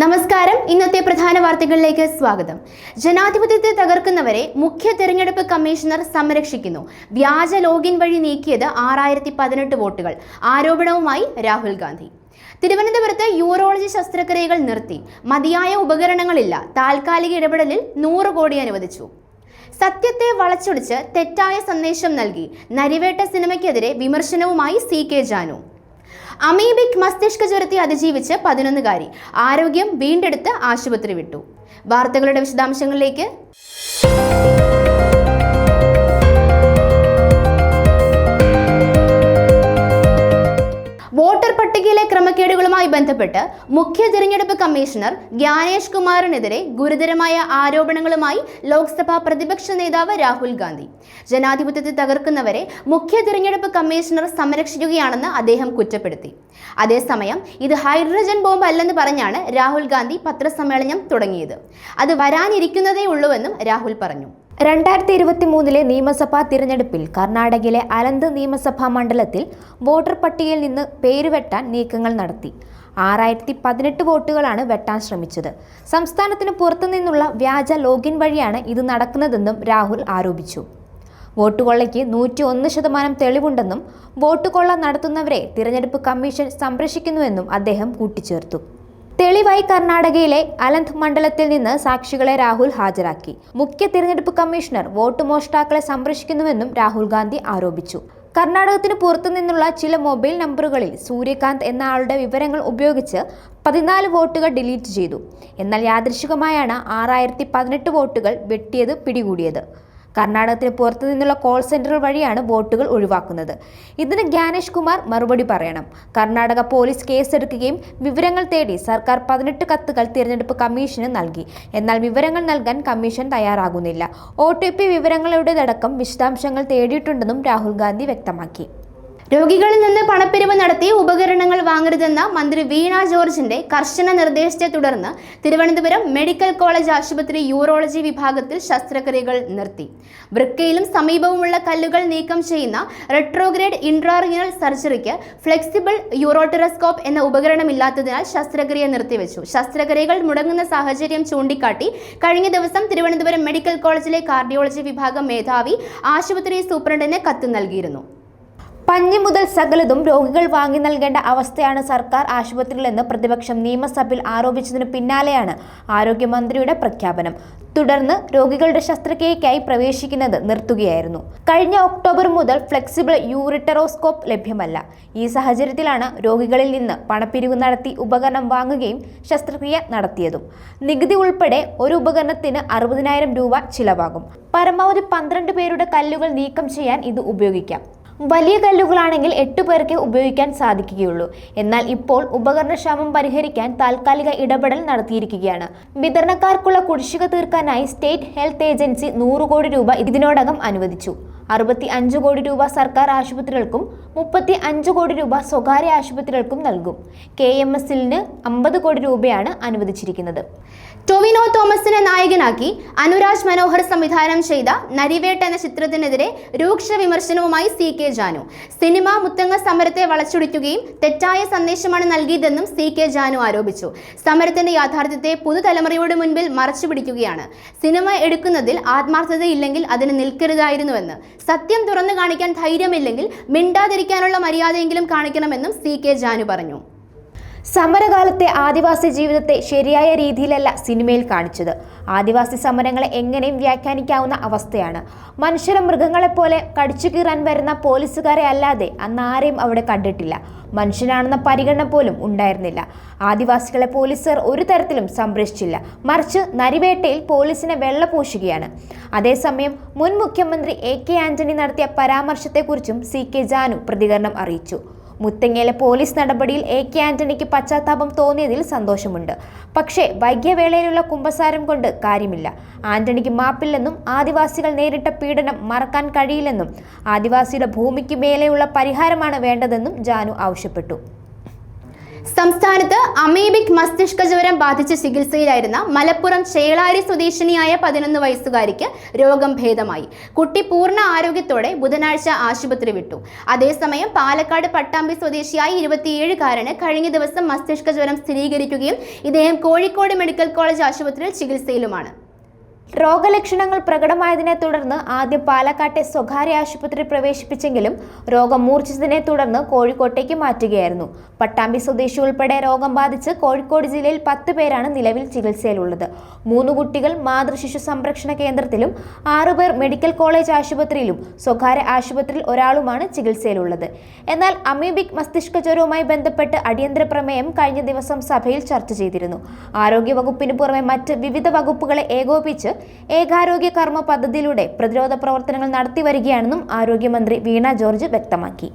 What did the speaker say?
നമസ്കാരം. ഇന്നത്തെ പ്രധാന വാർത്തകളിലേക്ക് സ്വാഗതം. ജനാധിപത്യത്തെ തകർക്കുന്നവരെ മുഖ്യ തെരഞ്ഞെടുപ്പ് കമ്മീഷണർ സംരക്ഷിക്കുന്നു. വ്യാജ ലോഗിൻ വഴി നീക്കിയത് ആറായിരത്തി പതിനെട്ട് വോട്ടുകൾ. ആരോപണവുമായി രാഹുൽ ഗാന്ധി. തിരുവനന്തപുരത്ത് യൂറോളജി ശസ്ത്രക്രിയകൾ നിർത്തി. മതിയായ ഉപകരണങ്ങളില്ല. താൽക്കാലിക ഇടപെടലിൽ നൂറ് കോടി അനുവദിച്ചു. സത്യത്തെ വളച്ചൊടിച്ച് തെറ്റായ സന്ദേശം നൽകി. നരിവേട്ട സിനിമയ്ക്കെതിരെ വിമർശനവുമായി സി കെ ജാനു. അമീബിക് മസ്തിഷ്ക ജ്വരത്തെ അതിജീവിച്ച് പതിനൊന്നുകാരി ആരോഗ്യം വീണ്ടെടുത്ത് ആശുപത്രി വിട്ടു. വാർത്തകളുടെ വിശദാംശങ്ങളിലേക്ക്. പട്ടികയിലെ ക്രമക്കേടുകളുമായി ബന്ധപ്പെട്ട് മുഖ്യ തിരഞ്ഞെടുപ്പ് കമ്മീഷണർ ജ്ഞാനേഷ് കുമാറിനെതിരെ ഗുരുതരമായ ആരോപണങ്ങളുമായി ലോക്സഭാ പ്രതിപക്ഷ നേതാവ് രാഹുൽ ഗാന്ധി. ജനാധിപത്യത്തെ തകർക്കുന്നവരെ മുഖ്യ തിരഞ്ഞെടുപ്പ് കമ്മീഷണർ സംരക്ഷിക്കുകയാണെന്ന് അദ്ദേഹം കുറ്റപ്പെടുത്തി. അതേസമയം ഇത് ഹൈഡ്രജൻ ബോംബ് അല്ലെന്ന് പറഞ്ഞാണ് രാഹുൽ ഗാന്ധി പത്രസമ്മേളനം തുടങ്ങിയത്. അത് വരാനിരിക്കുന്നതേ ഉള്ളൂവെന്നും രാഹുൽ പറഞ്ഞു. രണ്ടായിരത്തി ഇരുപത്തി മൂന്നിലെ നിയമസഭാ തിരഞ്ഞെടുപ്പിൽ കർണാടകയിലെ അലന്ത് നിയമസഭാ മണ്ഡലത്തിൽ വോട്ടർ പട്ടികയിൽ നിന്ന് പേര് വെട്ടാൻ നീക്കങ്ങൾ നടത്തി. ആറായിരത്തി പതിനെട്ട് വോട്ടുകളാണ് വെട്ടാൻ ശ്രമിച്ചത്. സംസ്ഥാനത്തിന് പുറത്തുനിന്നുള്ള വ്യാജ ലോഗിൻ വഴിയാണ് ഇത് നടക്കുന്നതെന്നും രാഹുൽ ആരോപിച്ചു. വോട്ട് കൊള്ളയ്ക്ക് നൂറ്റി ഒന്ന് ശതമാനം തെളിവുണ്ടെന്നും വോട്ട് കൊള്ള നടത്തുന്നവരെ തിരഞ്ഞെടുപ്പ് കമ്മീഷൻ സംരക്ഷിക്കുന്നുവെന്നും അദ്ദേഹം കൂട്ടിച്ചേർത്തു. തെളിവായി കർണാടകയിലെ അലന്ത് മണ്ഡലത്തിൽ നിന്ന് സാക്ഷികളെ രാഹുൽ ഹാജരാക്കി. മുഖ്യ തിരഞ്ഞെടുപ്പ് കമ്മീഷണർ വോട്ട് മോഷ്ടാക്കളെ സംരക്ഷിക്കുന്നുവെന്നും രാഹുൽ ഗാന്ധി ആരോപിച്ചു. കർണാടകത്തിന് പുറത്തുനിന്നുള്ള ചില മൊബൈൽ നമ്പറുകളിൽ സൂര്യകാന്ത് എന്ന ആളുടെ വിവരങ്ങൾ ഉപയോഗിച്ച് പതിനാല് വോട്ടുകൾ ഡിലീറ്റ് ചെയ്തു. എന്നാൽ യാദൃശികമായാണ് ആറായിരത്തി പതിനെട്ട് വോട്ടുകൾ വെട്ടിയത് പിടികൂടിയത്. കർണാടകത്തിന് പുറത്തു നിന്നുള്ള കോൾ സെന്ററുകൾ വഴിയാണ് വോട്ടുകൾ ഒഴിവാക്കുന്നത്. ഇതിന് ജ്ഞാനേഷ് കുമാർ മറുപടി പറയണം. കർണാടക പോലീസ് കേസെടുക്കുകയും വിവരങ്ങൾ തേടി സർക്കാർ പതിനെട്ട് കത്തുകൾ തിരഞ്ഞെടുപ്പ് കമ്മീഷന് നൽകി. എന്നാൽ വിവരങ്ങൾ നൽകാൻ കമ്മീഷൻ തയ്യാറാകുന്നില്ല. ഒ ടി പി വിവരങ്ങളുടേതടക്കം വിശദാംശങ്ങൾ തേടിയിട്ടുണ്ടെന്നും രാഹുൽ ഗാന്ധി വ്യക്തമാക്കി. രോഗികളിൽ നിന്ന് പണപ്പിരിവ് നടത്തി ഉപകരണങ്ങൾ വാങ്ങരുതെന്ന മന്ത്രി വീണ ജോർജിന്റെ കർശന നിർദ്ദേശത്തെ തുടർന്ന് തിരുവനന്തപുരം മെഡിക്കൽ കോളേജ് ആശുപത്രി യൂറോളജി വിഭാഗത്തിൽ ശസ്ത്രക്രിയകൾ നിർത്തി. വൃക്കയിലും സമീപവുമുള്ള കല്ലുകൾ നീക്കം ചെയ്യുന്ന റെട്രോഗ്രേഡ് ഇൻട്രാറിയൽ സർജറിക്ക് ഫ്ലെക്സിബിൾ യൂറോട്ടറസ്കോപ്പ് എന്ന ഉപകരണമില്ലാത്തതിനാൽ ശസ്ത്രക്രിയ നിർത്തിവെച്ചു. ശസ്ത്രക്രിയകൾ മുടങ്ങുന്ന സാഹചര്യം ചൂണ്ടിക്കാട്ടി കഴിഞ്ഞ ദിവസം തിരുവനന്തപുരം മെഡിക്കൽ കോളേജിലെ കാർഡിയോളജി വിഭാഗം മേധാവി ആശുപത്രി സൂപ്രണ്ടിന് കത്ത് നൽകിയിരുന്നു. പഞ്ഞി മുതൽ സകലതും രോഗികൾ വാങ്ങി നൽകേണ്ട അവസ്ഥയാണ് സർക്കാർ ആശുപത്രികളെന്ന് പ്രതിപക്ഷം നിയമസഭയിൽ ആരോപിച്ചതിന് പിന്നാലെയാണ് ആരോഗ്യമന്ത്രിയുടെ പ്രഖ്യാപനം. തുടർന്ന് രോഗികളുടെ ശസ്ത്രക്രിയയ്ക്കായി പ്രവേശിക്കുന്നത് നിർത്തുകയായിരുന്നു. കഴിഞ്ഞ ഒക്ടോബർ മുതൽ ഫ്ലെക്സിബിൾ യൂറിറ്ററോസ്കോപ്പ് ലഭ്യമല്ല. ഈ സാഹചര്യത്തിലാണ് രോഗികളിൽ നിന്ന് പണപ്പിരിവ് നടത്തി ഉപകരണം വാങ്ങുകയും ശസ്ത്രക്രിയ നടത്തിയതും. നികുതി ഉൾപ്പെടെ ഒരു ഉപകരണത്തിന് അറുപതിനായിരം രൂപ ചിലവാകും. പരമാവധി പന്ത്രണ്ട് പേരുടെ കല്ലുകൾ നീക്കം ചെയ്യാൻ ഇത് ഉപയോഗിക്കാം. വലിയ കല്ലുകളാണെങ്കിൽ എട്ട് പേർക്ക് ഉപയോഗിക്കാൻ സാധിക്കുകയുള്ളൂ. എന്നാൽ ഇപ്പോൾ ഉപകരണക്ഷാമം പരിഹരിക്കാൻ താൽക്കാലിക ഇടപെടൽ നടത്തിയിരിക്കുകയാണ്. വിതരണക്കാർക്കുള്ള കുടിശ്ശിക തീർക്കാനായി സ്റ്റേറ്റ് ഹെൽത്ത് ഏജൻസി നൂറ് കോടി രൂപ ഇതിനോടകം അനുവദിച്ചു. അറുപത്തി അഞ്ച് കോടി രൂപ സർക്കാർ ആശുപത്രികൾക്കും മുപ്പത്തി അഞ്ച് കോടി രൂപ സ്വകാര്യ ആശുപത്രികൾക്കും നൽകും. കെ എം എസിന് അമ്പത് കോടി രൂപയാണ് അനുവദിച്ചിരിക്കുന്നത്. ടൊവിനോ തോമസിനെ നായകനാക്കി അനുരാജ് മനോഹർ സംവിധാനം ചെയ്ത നരിവേട്ട എന്ന ചിത്രത്തിനെതിരെ രൂക്ഷ വിമർശനവുമായി C K Janu. Cinema Muthanga സമരത്തെ വളച്ചൊടിക്കുകയും തെറ്റായ സന്ദേശമാണ് നൽകിയതെന്നും സി കെ ജാനു ആരോപിച്ചു. സമരത്തിന്റെ യാഥാർത്ഥ്യത്തെ പുതുതലമുറയുടെ മുൻപിൽ മറച്ചുപിടിക്കുകയാണ്. സിനിമ എടുക്കുന്നതിൽ ആത്മാർത്ഥതയില്ലെങ്കിൽ അതിന് നിൽക്കരുതായിരുന്നുവെന്ന് സത്യം തുറന്നു കാണിക്കാൻ ധൈര്യമില്ലെങ്കിൽ മിണ്ടാതിരിക്കാനുള്ള മര്യാദയെങ്കിലും കാണിക്കണമെന്നും സി കെ ജാനു പറഞ്ഞു സമരകാലത്തെ ആദിവാസി ജീവിതത്തെ ശരിയായ രീതിയിലല്ല സിനിമയിൽ കാണിച്ചത്. ആദിവാസി സമരങ്ങളെ എങ്ങനെയും വ്യാഖ്യാനിക്കാവുന്ന അവസ്ഥയാണ്. മനുഷ്യരെ മൃഗങ്ങളെപ്പോലെ കടിച്ചു കീറാൻ വരുന്ന പോലീസുകാരെ അല്ലാതെ അന്ന് ആരെയും അവിടെ കണ്ടിട്ടില്ല. മനുഷ്യനാണെന്ന പരിഗണന പോലും ഉണ്ടായിരുന്നില്ല. ആദിവാസികളെ പോലീസുകാർ ഒരു തരത്തിലും സംരക്ഷിച്ചില്ല. മറിച്ച് നരിവേട്ടയിൽ പോലീസിനെ വെള്ളപൂശുകയാണ്. അതേസമയം മുൻ മുഖ്യമന്ത്രി എ കെ ആന്റണി നടത്തിയ പരാമർശത്തെക്കുറിച്ചും സി കെ ജാനു പ്രതികരണം അറിയിച്ചു. മുത്തങ്ങയിലെ പോലീസ് നടപടിയിൽ എ കെ ആന്റണിക്ക് പശ്ചാത്താപം തോന്നിയതിൽ സന്തോഷമുണ്ട്. പക്ഷേ വൈകിയവേളയിലുള്ള കുമ്പസാരം കൊണ്ട് കാര്യമില്ല. ആന്റണിക്ക് മാപ്പില്ലെന്നും ആദിവാസികൾ നേരിട്ട പീഡനം മറക്കാൻ കഴിയില്ലെന്നും ആദിവാസിയുടെ ഭൂമിക്ക് മേലെയുള്ള പരിഹാരമാണ് വേണ്ടതെന്നും ജാനു ആവശ്യപ്പെട്ടു. സംസ്ഥാനത്ത് അമീബിക് മസ്തിഷ്ക ജ്വരം ബാധിച്ച് ചികിത്സയിലായിരുന്ന മലപ്പുറം ചേളാരി സ്വദേശിനിയായ പതിനൊന്ന് വയസ്സുകാരിക്ക് രോഗം ഭേദമായി. കുട്ടി പൂർണ ആരോഗ്യത്തോടെ ബുധനാഴ്ച ആശുപത്രി വിട്ടു. അതേസമയം പാലക്കാട് പട്ടാമ്പി സ്വദേശിയായ ഇരുപത്തിയേഴുകാരന് കഴിഞ്ഞ ദിവസം മസ്തിഷ്ക ജ്വരം സ്ഥിരീകരിക്കുകയും ഇദ്ദേഹം കോഴിക്കോട് മെഡിക്കൽ കോളേജ് ആശുപത്രിയിൽ ചികിത്സയിലുമാണ്. രോഗലക്ഷണങ്ങൾ പ്രകടമായതിനെ തുടർന്ന് ആദ്യം പാലക്കാട്ടെ സ്വകാര്യ ആശുപത്രി പ്രവേശിപ്പിച്ചെങ്കിലും രോഗം മൂർച്ഛിച്ചതിനെ തുടർന്ന് കോഴിക്കോട്ടേക്ക് മാറ്റുകയായിരുന്നു. പട്ടാമ്പി സ്വദേശി ഉൾപ്പെടെ രോഗം ബാധിച്ച് കോഴിക്കോട് ജില്ലയിൽ പത്ത് പേരാണ് നിലവിൽ ചികിത്സയിലുള്ളത്. മൂന്ന് കുട്ടികൾ മാതൃശിശു സംരക്ഷണ കേന്ദ്രത്തിലും ആറുപേർ മെഡിക്കൽ കോളേജ് ആശുപത്രിയിലും സ്വകാര്യ ആശുപത്രിയിൽ ഒരാളുമാണ് ചികിത്സയിലുള്ളത്. എന്നാൽ അമീബിക് മസ്തിഷ്ക ജ്വരവുമായി ബന്ധപ്പെട്ട് അടിയന്തര പ്രമേയം കഴിഞ്ഞ ദിവസം സഭയിൽ ചർച്ച ചെയ്തിരുന്നു. ആരോഗ്യ വകുപ്പിന് പുറമെ മറ്റ് വിവിധ വകുപ്പുകളെ ഏകോപിച്ച് ഏകാരോഗ്യ കർമ്മ പദ്ധതിയിലൂടെ പ്രതിരോധ പ്രവർത്തനങ്ങൾ നടത്തി വരികയാണെന്നും ആരോഗ്യമന്ത്രി വീണ ജോർജ് വ്യക്തമാക്കി.